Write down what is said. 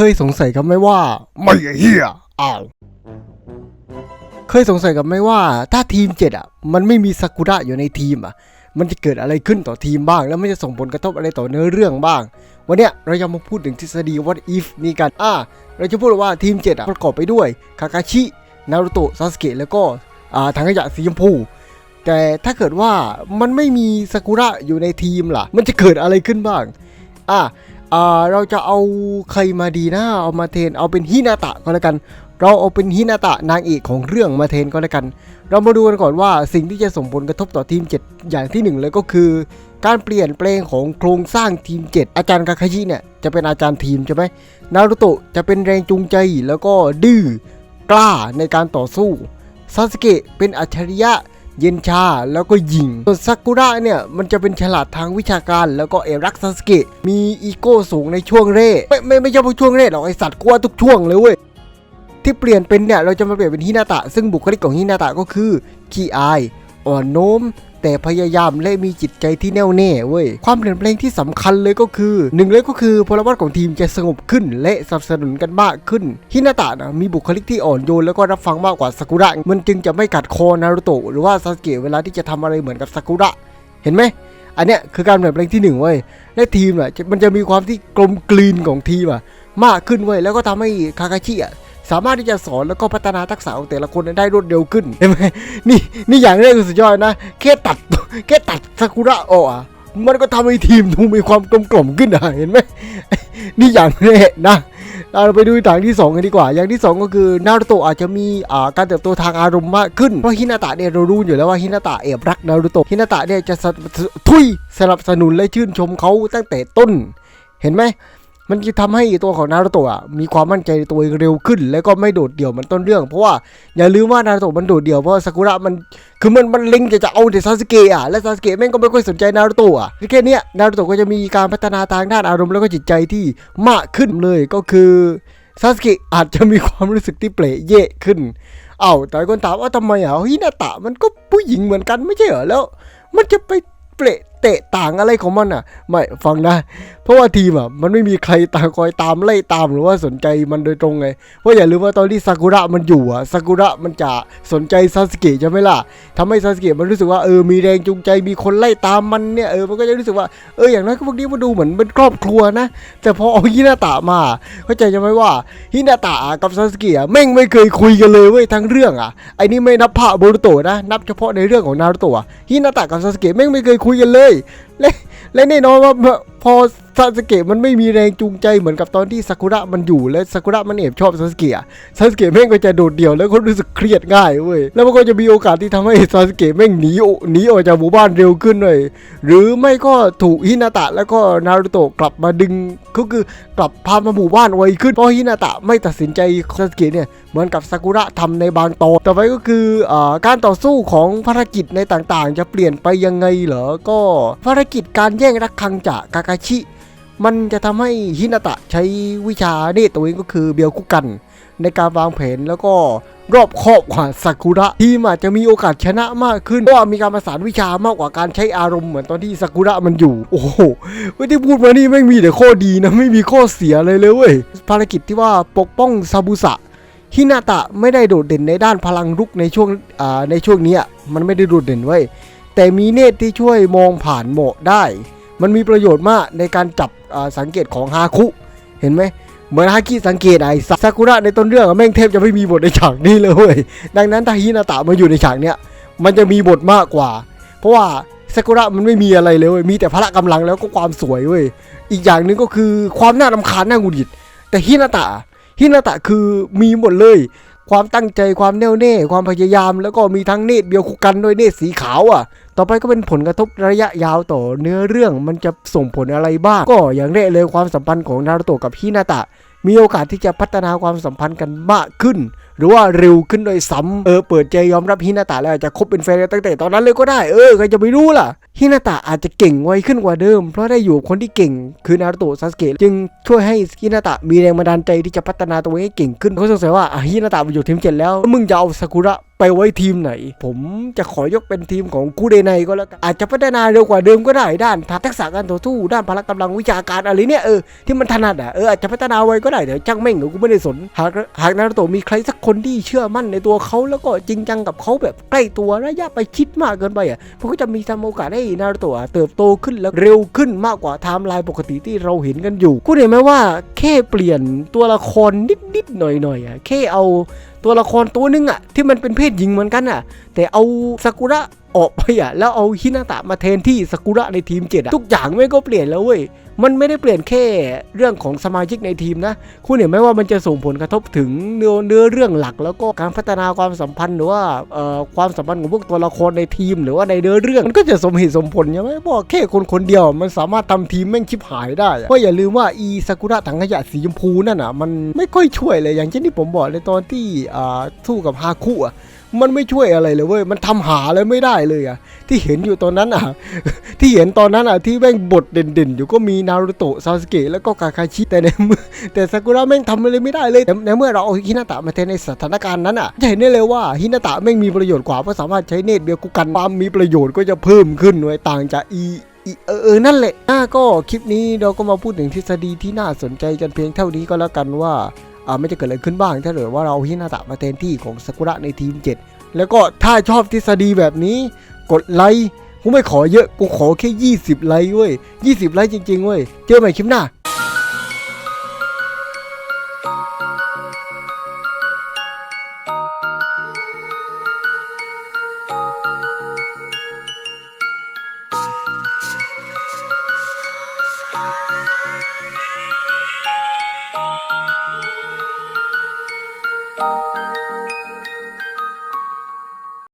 เคยสงสัยกันไหมว่า ไม่เฮียอ้าวเคยสงสัยกันไหมว่าถ้าทีมเจ็ดอะ มันไม่มีซากุระอยู่ในทีมอะ มันจะเกิดอะไรขึ้นต่อทีมบ้าง แล้วมันจะส่งผลกระทบอะไรต่อเนื้อเรื่องบ้าง วันเนี้ยเราจะมาพูดถึงทฤษฎี what if นี้กันอ่าเราจะพูดว่าทีมเจ็ดอะประกอบไปด้วยคาคาชินารุโตะซาสเกะแล้วก็อ่าถังขยะสีชมพูแต่ถ้าเกิดว่ามันไม่มีซากุระอยู่ในทีมล่ะ มันจะเกิดอะไรขึ้นบ้าง อะ อ่าเราจะเอาใครมาดีนะเอามาเทนเอาเป็นฮินาตะก็แล้วกัน เราเอาเป็นฮินาตะนางเอกของเรื่องมาเทนก็แล้วกัน เรามาดูกันก่อนว่าสิ่งที่จะส่งผลกระทบต่อทีม 7 อย่างที่หนึ่งเลยก็คือ การเปลี่ยนแปลงของโครงสร้างทีม 7 อาจารย์คาคาชิเนี่ยจะเป็นอาจารย์ทีมใช่ไหมนารุโตะจะเป็นแรงจูงใจแล้วก็ดื้อกล้าในการต่อสู้ซาสเกะเป็นอัจฉริยะ เย็นชาแล้วก็ยิงส่วนซากุระเนี่ยมันจะเป็นฉลาดทางวิชาการแล้วก็เอรักซาสเกะมีอีโก้สูงในช่วงเร่ไม่ไม่ไม่ใช่พวกช่วงเร่หรอกไอสัตว์กลัวทุกช่วงเลยเว้ยที่เปลี่ยนเป็นเนี่ยเราจะมาเปลี่ยนเป็นฮินาตะ ซึ่งบุคลิกของฮินาตะก็คือขี้อายอ่อนโน้ม แต่พยายามและมีจิตใจที่แน่วแน่เว้ยความเปลี่ยนแปลงที่สำคัญเลยก็คือหนึ่งเลยก็คือพลวัตของทีมจะสงบขึ้น และสนับสนุนกันมากขึ้นฮินาตะนะมีบุคลิกที่อ่อนโยนแล้วก็รับฟังมากกว่าซากุระมันจึงจะไม่กัดคอนารุโตะหรือว่าซาสเกะเวลาที่จะทำอะไรเหมือนกับซากุระเห็นไหมอันเนี้ยคือการเปลี่ยนแปลงที่หนึ่งเว้ยและทีมอะจะมันจะมีความที่กลมกลืนของทีมอะมากขึ้นเว้ยแล้วก็ทำให้คาคาชิอะ สามารถที่จะสอนแล้วก็พัฒนาทักษะของแต่ละคนได้รวดเร็วขึ้นเห็นไหมนี่นี่อย่างแรกคือสุดยอดนะแค่ตัดแค่ตัดซากุระออกอะมันก็ทำให้ทีมดูมีความกลมกล่อมขึ้นอะเห็นไหมนี่อย่างแรกนะเราไปดูอย่างที่สองกันดีกว่า อย่างที่สองก็คือนารุโตะอาจจะมีการเติบโตทางอารมณ์มากขึ้น เพราะฮินาตะเนี่ยเรารู้อยู่แล้วว่าฮินาตะแอบรักนารุโตะฮินาตะเนี่ยจะสนทุยสนับสนุนและชื่นชมเขาตั้งแต่ต้น เห็นไหม มันจะทำให้ตัวของนารุโตะมีความมั่นใจในตัวเองเร็วขึ้น แล้วก็ไม่โดดเดี่ยวมันต้นเรื่อง เพราะว่าอย่าลืมว่านารุโตะมันโดดเดี่ยวเพราะว่าซากุระมันคือมันมันเล็งจะจะเอาแต่ซาสเกะอะและซาสเกะแม่งก็ไม่ค่อยสนใจนารุโตะอะแค่เนี้ยนารุโตะก็จะมีการพัฒนาทางด้านอารมณ์แล้วก็จิตใจที่มากขึ้นเลยก็คือซาสเกะอาจจะมีความรู้สึกที่เปละเยะขึ้นเอ้าแต่คนถามว่าทำไมอะฮินาตะมันก็ผู้หญิงเหมือนกันไม่ใช่เหรอแล้ว มันจะไปเปละ เตะต่างอะไรของมันอะ ไม่ฟังนะ เพราะว่าทีมอะมันไม่มีใครตามคอยตามไล่ตามหรือว่าสนใจมันโดยตรงไง เพราะอย่าลืมว่าตอนที่ซากุระมันอยู่อะซากุระมันจะสนใจซาสเกะใช่ไหมล่ะทำให้ซาสเกะมันรู้สึกว่าเออมีแรงจูงใจมีคนไล่ตามมันเนี่ยเออมันก็จะรู้สึกว่าเอออย่างน้อยก็พวกนี้มันดูเหมือนเป็นครอบครัวนะ แต่พอเอาฮินาตะมาเข้าใจใช่ไหมว่าฮินาตะกับซาสเกะอะแม่งไม่เคยคุยกันเลยเว้ยทั้งเรื่องอะไอ้นี่ไม่นับพระโบรุโตะนะนับเฉพาะในเรื่องของนารุโตะอะฮินาตะกับซาสเกะแม่งไม่เคยคุยกันเลยและและแน่นอนว่าพอซาสเกะมันไม่มีแรงจูงใจเหมือนกับตอนที่ซากุระมันอยู่และซากุระมันเอบชอบซาสเกะซาสเกะแม่งก็จะโดดเดี่ยวแล้วก็รู้สึกเครียดง่ายเว้ยแล้วมันก็จะมีโอกาสที่ทำให้ซาสเกะแม่งหนีอหนีออกจากหมู่บ้านเร็วขึ้นเลยหรือไม่ก็ถูกฮินาตะแล้วก็นารุโตะกลับมาดึงก็คือกลับพามาหมู่บ้านไวขึ้นเพราะฮินาตะไม่ตัดสินใจซาสเกะเนี่ยเหมือนกับซากุระทำในบางตอนต่อไปก็คืออการต่อสู้ของภารกิจในต่างๆ จะเปลี่ยนไปยังไงเหรอก็ภารกิจการแย่งรักคังจากกากาชิ มันจะทำให้ฮินาตะใช้วิชาเนตตัวเองก็คือเบียวคุกัน ในการวางแผนแล้วก็รอบครอบกว่าซากุระทีมอาจจะมีโอกาสชนะมากขึ้นเพราะว่ามีการประสานวิชามากกว่าการใช้อารมณ์เหมือนตอนที่ซากุระมันอยู่ โอ้โหไม่ที่พูดมานี่ไม่มีแต่ข้อดีนะไม่มีข้อเสียเลยเลยเว้ยภารกิจที่ว่าปกป้องซาบุสะฮินาตะไม่ได้โดดเด่นในด้านพลังรุกในช่วงอ่าในช่วงนี้มันไม่ได้โดดเด่นไว้ยแต่มีเนตที่ช่วยมองผ่านหมะได้ มันมีประโยชน์มากในการจับสังเกตของฮาคุ เห็นไหมเหมือนฮาคิสังเกตไอ้ซากุระในต้นเรื่องแม่งเทพจะไม่มีบทในฉากนี้เลยเว้ยดังนั้นถ้าฮินาตะมาอยู่ในฉากเนี้ยมันจะมีบทมากกว่า เพราะว่าซากุระมันไม่มีอะไรเลยเว้ยมีแต่พละกำลังแล้วก็ความสวยเว้ยอีกอย่างหนึ่งก็คือความน่ารำคาญน่าหงุดหงิดแต่ฮินาตะฮินาตะคือมีหมดเลย ความตั้งใจความแน่วแน่ ความพยายาม แล้วก็มีทั้งเนตรเบียวคุกันด้วยเนตรสีขาวอะ ต่อไปก็เป็นผลกระทบระยะยาวต่อเนื้อเรื่องมันจะส่งผลอะไรบ้าง ก็อย่างแรกเลยความสัมพันธ์ของนารุโตะกับฮินาตะ มีโอกาสที่จะพัฒนาความสัมพันธ์กันมากขึ้น หรือว่าเร็วขึ้นโดยซ้ำเออเปิดใจยอมรับฮินาตะแล้วอาจจะคบเป็นแฟนกันตั้งแต่ตอนนั้นเลยก็ได้เออใครจะไปรู้ล่ะฮินาตะอาจจะเก่งไวขึ้นกว่าเดิม เพราะได้อยู่คนที่เก่งคือนารุโตะซาสเกะจึงช่วยให้ฮินาตะมีแรงบันดาลใจที่จะพัฒนาตัวเองให้เก่งขึ้นเขาสงสัยว่าอะฮินาตะไปอยู่ทีมเจ็ดแล้วมึงจะเอาซากุระ ไปไว้ทีมไหน ผมจะขอยกเป็นทีมของกูเดไนก็แล้วกันอาจจะพัฒนาเร็วกว่าเดิมก็ได้ด้านทักษะการต่อสู้ด้านพละกำลังวิชาการอะไรเนี่ยเออที่มันถนัดอะเอออาจจะพัฒนาไว้ก็ได้แต่ช่างแม่งเดี๋ยวกูไม่ได้สนหากหากนารูโตะมีใครสักคนที่เชื่อมั่นในตัวเขาแล้วก็จริงจังกับเขาแบบใกล้ตัวระยะไปชิดมากเกินไปอะมันก็จะมีทำโอกาสให้นารูโตะเติบโตขึ้นแล้วเร็วขึ้นมากกว่าไทม์ไลน์ปกติที่เราเห็นกันอยู่กูเห็นไหมว่าแค่เปลี่ยนตัวละครนิดๆหน่อยๆอะแค่เอา ตัวละครตัวนึงอะที่มันเป็นเพศหญิงเหมือนกันอะแต่เอาซากุระ ออกไปอะแล้วเอาฮินาตะมาแทนที่ซากุระในทีมเจ็ดอะทุกอย่างไม่ก็เปลี่ยนแล้วเว้ยมันไม่ได้เปลี่ยนแค่เรื่องของสมาชิกในทีมนะ คุณเห็นไหมว่ามันจะส่งผลกระทบถึงเนื้อเนื้อเรื่องหลัก แล้วก็การพัฒนาความสัมพันธ์หรือว่าความสัมพันธ์ของพวกตัวละครในทีม หรือว่าในเนื้อเรื่องมันก็จะสมเหตุสมผลใช่ไหมเพราแค่คนคนเดียวมันสามารถทำทีมแม่งชิบหายได้เพราะอย่าลืมว่าอีซากุระถังขยะสีชมพูนั่นอะมันไม่ค่อยช่วยเลยอย่างเช่นที่ผมบอกในตอนที่สู้กับฮาคุอะ มันไม่ช่วยอะไรเลยเว้ย มันทำหาอะไรไม่ได้เลยอะที่เห็นอยู่ตอนนั้นอะที่เห็นตอนนั้นอะที่แม่งบทเด่นๆ อยู่ก็มีนารูโตะซาสเกะแล้วก็กาคาชิแต่ในมือแต่ซากุระแม่งทำอะไรไม่ได้เลยแต่ในเมื่อเราเอาฮินาตะมาแทนในสถานการณ์นั้นอะจะเห็นได้เลยว่าฮินาตะแม่งมีประโยชน์กว่าเพราะสามารถใช้เนตรเบียกุกันความมีประโยชน์ก็จะเพิ่มขึ้นไว้ยต่างจากอีอีเออเออนั่นแหละอะก็คลิปนี้เราก็มาพูดถึงทฤษฎีที่น่าสนใจกันเพียงเท่านี้ก็แล้วกันว่า ไม่จะเกิดอะไรขึ้นบ้าง ถ้าเกิดว่าเราเอาฮินาตะมาแทนที่ของซากุระในทีม 7 แล้วก็ถ้าชอบทฤษฎีแบบนี้ กดไลค์กูไม่ขอเยอะกูขอแค่ 20 ไลค์เว้ย20 ไลค์จริงๆเว้ยเจอใหม่คลิปหน้า